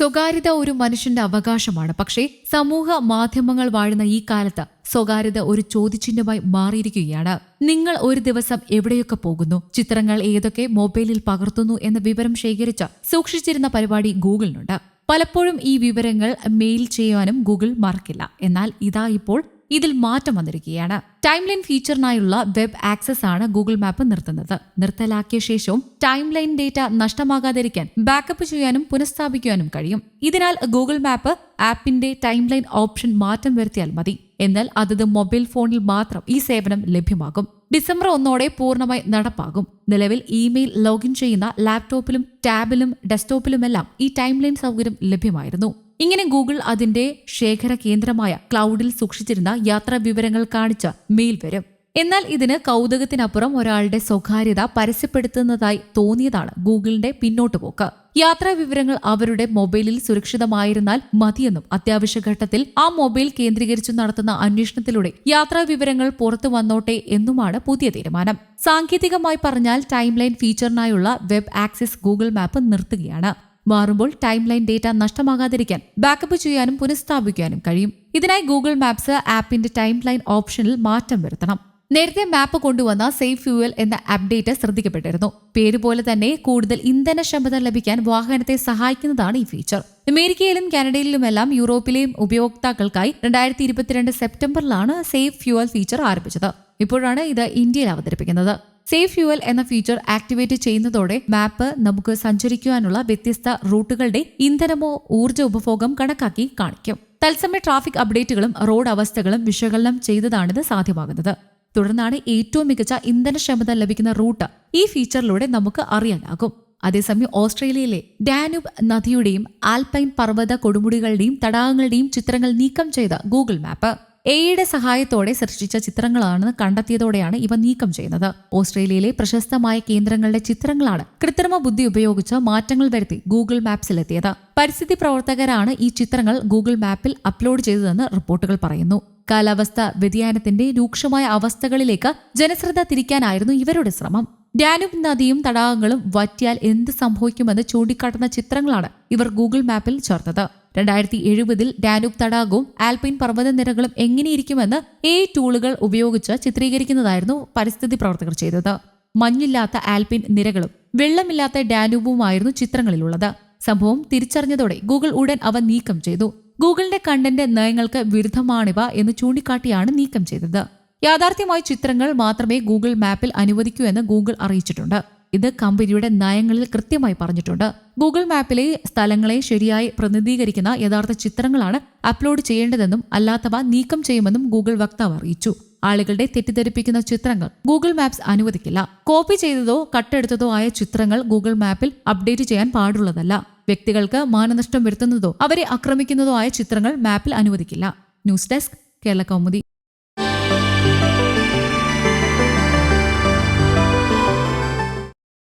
സ്വകാര്യത ഒരു മനുഷ്യന്റെ അവകാശമാണ്. പക്ഷേ സമൂഹ മാധ്യമങ്ങൾ വാഴുന്ന ഈ കാലത്ത് സ്വകാര്യത ഒരു ചോദ്യചിഹ്നമായി മാറിയിരിക്കുകയാണ്. നിങ്ങൾ ഒരു ദിവസം എവിടെയൊക്കെ പോകുന്നു? ചിത്രങ്ങൾ ഏതൊക്കെ മൊബൈലിൽ പകർത്തുന്നു എന്ന വിവരം ശേഖരിച്ച് സൂക്ഷിച്ചിരുന്ന പരിപാടി ഗൂഗിളിനുണ്ട്. പലപ്പോഴും ഈ വിവരങ്ങൾ മെയിൽ ചെയ്യാനും ഗൂഗിൾ മറക്കില്ല. എന്നാൽ ഇതാ ഇപ്പോൾ ഇതിൽ മാറ്റം വന്നിരിക്കുകയാണ്. ടൈംലൈൻ ഫീച്ചറിനായുള്ള വെബ് ആക്സസ് ആണ് ഗൂഗിൾ മാപ്പ് നിർത്തുന്നത്. നിർത്തലാക്കിയ ശേഷവും ടൈംലൈൻ ഡേറ്റ നഷ്ടമാകാതിരിക്കാൻ ബാക്കപ്പ് ചെയ്യാനും പുനഃസ്ഥാപിക്കാനും കഴിയും. ഇതിനാൽ ഗൂഗിൾ മാപ്പ് ആപ്പിന്റെ ടൈംലൈൻ ഓപ്ഷൻ മാറ്റം വരുത്തിയാൽ മതി. എന്നാൽ അതത് മൊബൈൽ ഫോണിൽ മാത്രം ഈ സേവനം ലഭ്യമാകും. ഡിസംബർ ഒന്നോടെ പൂർണമായി നടപ്പാകും. നിലവിൽ ഇമെയിൽ ലോഗിൻ ചെയ്യുന്ന ലാപ്ടോപ്പിലും ടാബിലും ഡെസ്ക്ടോപ്പിലുമെല്ലാം ഈ ടൈംലൈൻ സൗകര്യം ലഭ്യമായിരുന്നു. ഇങ്ങനെ ഗൂഗിൾ അതിന്റെ ശേഖര കേന്ദ്രമായ ക്ലൗഡിൽ സൂക്ഷിച്ചിരുന്ന യാത്രാ വിവരങ്ങൾ കാണിച്ച മെയിൽ വരും. എന്നാൽ ഇതിന് കൗതുകത്തിനപ്പുറം ഒരാളുടെ സ്വകാര്യത പരസ്യപ്പെടുത്തുന്നതായി തോന്നിയതാണ് ഗൂഗിളിന്റെ പിന്നോട്ട് പോക്ക്. യാത്രാ വിവരങ്ങൾ അവരുടെ മൊബൈലിൽ സുരക്ഷിതമായിരുന്നാൽ മതിയെന്നും അത്യാവശ്യ ഘട്ടത്തിൽ ആ മൊബൈൽ കേന്ദ്രീകരിച്ചു നടത്തുന്ന അന്വേഷണത്തിലൂടെ യാത്രാ വിവരങ്ങൾ പുറത്തു വന്നോട്ടെ എന്നുമാണ് പുതിയ തീരുമാനം. സാങ്കേതികമായി പറഞ്ഞാൽ ടൈംലൈൻ ഫീച്ചറിനായുള്ള വെബ് ആക്സസ് ഗൂഗിൾ മാപ്പ് നിർത്തുകയാണ്. മാറുമ്പോൾ ടൈം ലൈൻ ഡേറ്റ നഷ്ടമാകാതിരിക്കാൻ ബാക്കപ്പ് ചെയ്യാനും പുനഃസ്ഥാപിക്കാനും കഴിയും. ഇതിനായി ഗൂഗിൾ മാപ്സ് ആപ്പിന്റെ ടൈം ലൈൻ ഓപ്ഷനിൽ മാറ്റം വരുത്തണം. നേരത്തെ മാപ്പ് കൊണ്ടുവന്ന സേഫ് ഫ്യൂവൽ എന്ന അപ്ഡേറ്റ് ശ്രദ്ധിക്കപ്പെട്ടിരുന്നു. പേര് പോലെ തന്നെ കൂടുതൽ ഇന്ധനക്ഷമത ലഭിക്കാൻ വാഹനത്തെ സഹായിക്കുന്നതാണ് ഈ ഫീച്ചർ അമേരിക്കയിലും കാനഡയിലുമെല്ലാം യൂറോപ്പിലെയും ഉപയോക്താക്കൾക്കായി രണ്ടായിരത്തി ഇരുപത്തിരണ്ട് സെപ്റ്റംബറിലാണ് സേഫ് ഫ്യൂവൽ ഫീച്ചർ ആരംഭിച്ചത്. ഇപ്പോഴാണ് ഇത് ഇന്ത്യയിൽ അവതരിപ്പിക്കുന്നത്. സേഫ് ഫ്യൂവൽ എന്ന ഫീച്ചർ ആക്ടിവേറ്റ് ചെയ്യുന്നതോടെ മാപ്പ് നമുക്ക് സഞ്ചരിക്കുവാനുള്ള വ്യത്യസ്ത റൂട്ടുകളുടെ ഇന്ധനമോ ഊർജ ഉപഭോഗം കണക്കാക്കി കാണിക്കും. തത്സമയ ട്രാഫിക് അപ്ഡേറ്റുകളും റോഡ് അവസ്ഥകളും വിശകലനം ചെയ്തതാണിത് സാധ്യമാകുന്നത്. തുടർന്നാണ് ഏറ്റവും മികച്ച ഇന്ധനക്ഷമത ലഭിക്കുന്ന റൂട്ട് ഈ ഫീച്ചറിലൂടെ നമുക്ക് അറിയാനാകും. അതേസമയം ഓസ്ട്രേലിയയിലെ ഡാനുബ് നദിയുടെയും ആൽപൈൻ പർവത കൊടുമുടികളുടെയും തടാകങ്ങളുടെയും ചിത്രങ്ങൾ നീക്കം ചെയ്ത ഗൂഗിൾ മാപ്പ് എയുടെ സഹായത്തോടെ സൃഷ്ടിച്ച ചിത്രങ്ങളാണെന്ന് കണ്ടെത്തിയതോടെയാണ് ഇവ നീക്കം ചെയ്യുന്നത്. ഓസ്ട്രേലിയയിലെ പ്രശസ്തമായ കേന്ദ്രങ്ങളുടെ ചിത്രങ്ങളാണ് കൃത്രിമ ബുദ്ധി ഉപയോഗിച്ച് മാറ്റങ്ങൾ വരുത്തി ഗൂഗിൾ മാപ്സിലെത്തിയത് പരിസ്ഥിതി പ്രവർത്തകരാണ് ഈ ചിത്രങ്ങൾ ഗൂഗിൾ മാപ്പിൽ അപ്ലോഡ് ചെയ്തതെന്ന് റിപ്പോർട്ടുകൾ പറയുന്നു. കാലാവസ്ഥ വ്യതിയാനത്തിന്റെ രൂക്ഷമായ അവസ്ഥകളിലേക്ക് ജനശ്രദ്ധ തിരിക്കാനായിരുന്നു ഇവരുടെ ശ്രമം. ഡാനുബ് നദിയും തടാകങ്ങളും വറ്റിയാൽ എന്ത് സംഭവിക്കുമെന്ന് ചൂണ്ടിക്കാട്ടുന്ന ചിത്രങ്ങളാണ് ഇവർ ഗൂഗിൾ മാപ്പിൽ ചേർത്തത്. രണ്ടായിരത്തി എഴുപതിൽ ഡാനൂബ് തടാകവും ആൽപൈൻ പർവതനിരകളും എങ്ങനെയിരിക്കുമെന്ന് എ ടൂളുകൾ ഉപയോഗിച്ച് ചിത്രീകരിക്കുന്നതായിരുന്നു പരിസ്ഥിതി പ്രവർത്തകർ ചെയ്തത്. മഞ്ഞില്ലാത്ത ആൽപിൻ നിരകളും വെള്ളമില്ലാത്ത ഡാനൂബുമായിരുന്നു ചിത്രങ്ങളിലുള്ളത്. സംഭവം തിരിച്ചറിഞ്ഞതോടെ ഗൂഗിൾ ഉടൻ അവ നീക്കം ചെയ്തു. ഗൂഗിളിന്റെ കണ്ടന്റ് നയങ്ങൾക്ക് വിരുദ്ധമാണിവ എന്ന് ചൂണ്ടിക്കാട്ടിയാണ് നീക്കം ചെയ്തത്. യാഥാർത്ഥ്യമായ ചിത്രങ്ങൾ മാത്രമേ ഗൂഗിൾ മാപ്പിൽ അനുവദിക്കൂ എന്ന് ഗൂഗിൾ അറിയിച്ചിട്ടുണ്ട്. ഇത് കമ്പനിയുടെ നയങ്ങളിൽ കൃത്യമായി പറഞ്ഞിട്ടുണ്ട്. ഗൂഗിൾ മാപ്പിലെ സ്ഥലങ്ങളെ ശരിയായി പ്രതിനിധീകരിക്കുന്ന യഥാർത്ഥ ചിത്രങ്ങളാണ് അപ്ലോഡ് ചെയ്യേണ്ടതെന്നും അല്ലാത്തവ നീക്കം ചെയ്യുമെന്നും ഗൂഗിൾ വക്താവ് അറിയിച്ചു. ആളുകളുടെ തെറ്റിദ്ധരിപ്പിക്കുന്ന ചിത്രങ്ങൾ ഗൂഗിൾ മാപ്സ് അനുവദിക്കില്ല. കോപ്പി ചെയ്തതോ കട്ടെടുത്തതോ ആയ ചിത്രങ്ങൾ ഗൂഗിൾ മാപ്പിൽ അപ്ഡേറ്റ് ചെയ്യാൻ പാടുള്ളതല്ല. വ്യക്തികൾക്ക് മാനനഷ്ടം വരുത്തുന്നതോ അവരെ ആക്രമിക്കുന്നതോ ആയ ചിത്രങ്ങൾ മാപ്പിൽ അനുവദിക്കില്ല. News desk Kerala Kaumudi.